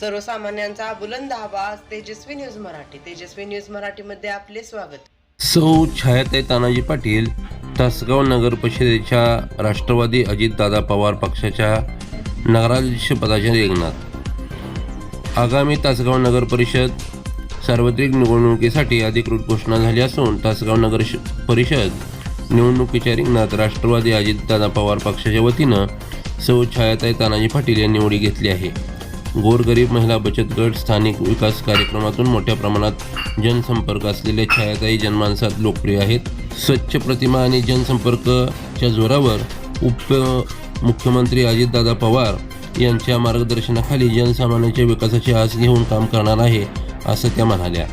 सर्वसामान्यांचा बुलंद आवाज तेजस्वी न्यूज मराठी. तेजस्वी न्यूज मराठीमध्ये आपले स्वागत. सौ छायाताई तानाजी पाटील तासगाव नगर परिषदेच्या राष्ट्रवादी अजितदादा पवार पक्षाच्या नगराध्यक्षपदाच्या रिंगणात आगामी तासगाव नगर परिषद सार्वत्रिक निवडणुकीसाठी अधिकृत घोषणा झाली असून तासगाव नगर परिषद निवडणुकीच्या रिंगणात राष्ट्रवादी अजितदादा पवार पक्षाच्या वतीनं सौ छायाताई तानाजी पाटील यांनी निवडी घेतली आहे. गोरगरीब महिला बचत गट स्थानिक विकास कार्यक्रमातून मोठ्या प्रमाणात जनसंपर्क असलेल्या छायाताई जनमानसात लोकप्रिय आहेत. स्वच्छ प्रतिमा आणि जनसंपर्कच्या जोरावर उप मुख्यमंत्री अजितदादा पवार यांच्या मार्गदर्शनाखाली जनसामान्यांच्या विकासाची आस घेऊन काम करणार आहे असं त्या म्हणाल्या.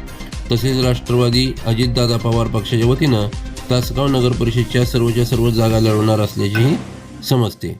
तसेच राष्ट्रवादी अजितदादा पवार पक्षाच्या वतीनं तासगाव नगर परिषदच्या सर्वच्या सर्व जागा लढवणार असल्याचेही समजते.